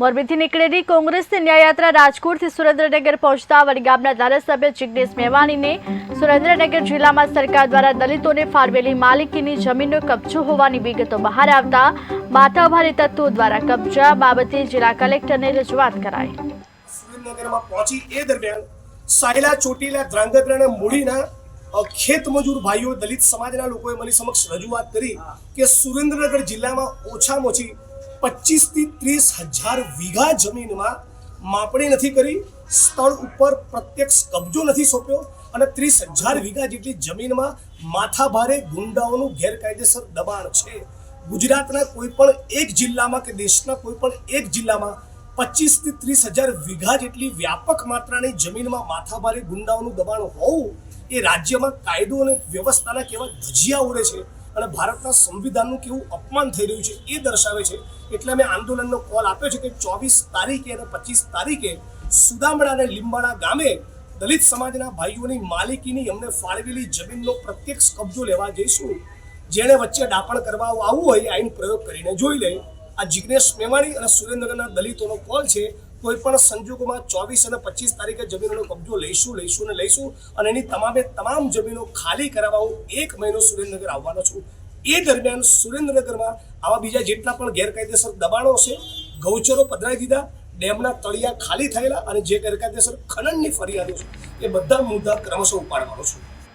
મોરબીથી નીકળેલી કોંગ્રેસની ન્યાયયાત્રા રાજકોટથી સુરેન્દ્રનગર પહોંચતા વડગામના ધારાસભ્ય જિગ્નેશ મેવાણીને સુરેન્દ્રનગર જિલ્લામાં સરકાર દ્વારા દલિતોને ફાળવેલી માલિકીની જમીનનો કબજો હોવાની વિગતો બહાર આવતા માથાભારે તત્વો દ્વારા કબજા બાબતે જિલ્લા કલેક્ટરને રજૂઆત કરાઈ. સુરેન્દ્રનગરમાં પહોંચી એ દરમિયાન સાયલા, ચોટીલા, ધ્રાંગધ્રા મૂડીના ખેત મજૂર ભાઈઓ દલિત સમાજના લોકોએ મને સમક્ષ રજૂઆત કરી કે સુરેન્દ્રનગર જિલ્લામાં ઓછામાં ઓછી પચીસથી ત્રીસ હજાર વીઘા જમીનમાં માપણી નથી કરી, સ્થળ ઉપર પ્રત્યક્ષ કબજો નથી સોંપ્યો અને ત્રીસ હજાર વીઘા જેટલી જમીનમાં માથાભારે ગુંડાઓનું ગેરકાયદેસર દબાણ છે. ગુજરાતના કોઈ પણ એક જિલ્લામાં કે દેશના કોઈ પણ એક જિલ્લામાં પચીસથી ત્રીસ હજાર વીઘા જેટલી વ્યાપક માત્રાની જમીનમાં માથાભારે ગુંડાઓનું દબાણ હોવું એ રાજ્યમાં કાયદો અને વ્યવસ્થાના કેવા ધજિયા ઉડે છે. અને ભારતના સંવિધાનનું કેવું અપમાન થઈ રહ્યું છે એ દર્શાવે છે. એટલે મેં આંદોલનનો કોલ આપ્યો છે કે ચોવીસ તારીખે અને પચીસ તારીખે સુદામડા અને લીંબાડા ગામે દલિત સમાજના ભાઈઓની માલિકીની અમને ફાળવેલી જમીનનો પ્રત્યક્ષ કબજો લેવા જઈશું. જેણે વચ્ચે ડાપણ કરવા આવવું હોય આઈન પ્રયોગ કરીને જોઈ લે. આ જિગ્નેશ મેવાણી અને સુરેન્દ્રનગરના દલિતોનો કોલ છે. કોઈ પણ સંજોગોમાં ચોવીસ અને પચીસ તારીખે જમીનોનો કબજો લઈશું લઈશું અને લઈશું અને એની તમામે તમામ જમીનો ખાલી કરાવવા હું એક મહિનો સુરેન્દ્રનગર આવવાનો છું. એ દરમિયાન સુરેન્દ્રનગરમાં આવા બીજા જેટલા પણ ગેરકાયદેસર દબાણો છે, ગૌચરો પધરાવી દીધા, ડેમના તળિયા ખાલી થયેલા અને જે ગેરકાયદેસર ખનનની ફરિયાદો છે, એ બધા મુદ્દા ક્રમશઃ ઉપાડવાનો છું.